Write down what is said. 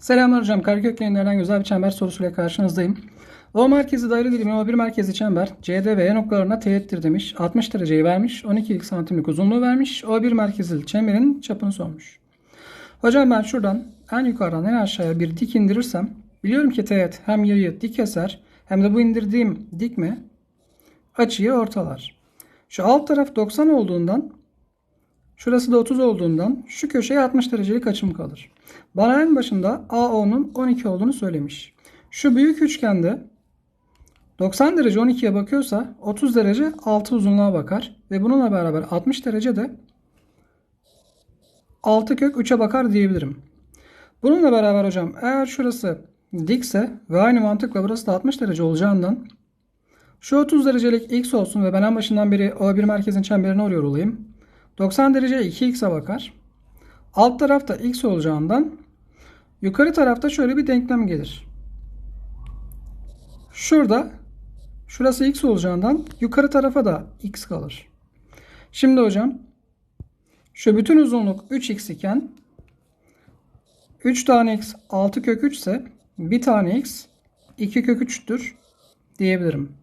Selamlar hocam. Kareköklerinden güzel bir çember sorusuyla karşınızdayım. O merkezi daire dilimi O1 merkezi çember CD ve E noktalarına teğettir demiş. 60 dereceyi vermiş. 12'lik santimlik uzunluğu vermiş. O1 merkezli çemberin çapını sormuş. Hocam ben şuradan en yukarıdan en aşağıya bir dik indirirsem biliyorum ki teğet hem yayı dik keser hem de bu indirdiğim dikme açıyı ortalar. Şu alt taraf 90 olduğundan Şurası da 30 olduğundan şu köşeye 60 derecelik açım kalır. Bana en başında AO'nun 12 olduğunu söylemiş. Şu büyük üçgende 90 derece 12'ye bakıyorsa 30 derece 6 uzunluğa bakar. Ve bununla beraber 60 derece de 6 kök 3'e bakar diyebilirim. Bununla beraber hocam eğer şurası dikse ve aynı mantıkla burası da 60 derece olacağından şu 30 derecelik x olsun ve ben en başından beri O1 merkezin çemberine oraya olayım. 90 derece 2x'e bakar. Alt tarafta x olacağından yukarı tarafta şöyle bir denklem gelir. Şurada şurası x olacağından yukarı tarafa da x kalır. Şimdi hocam şu bütün uzunluk 3x iken 3 tane x 6 kök 3 ise bir tane x 2 kök 3'tür diyebilirim.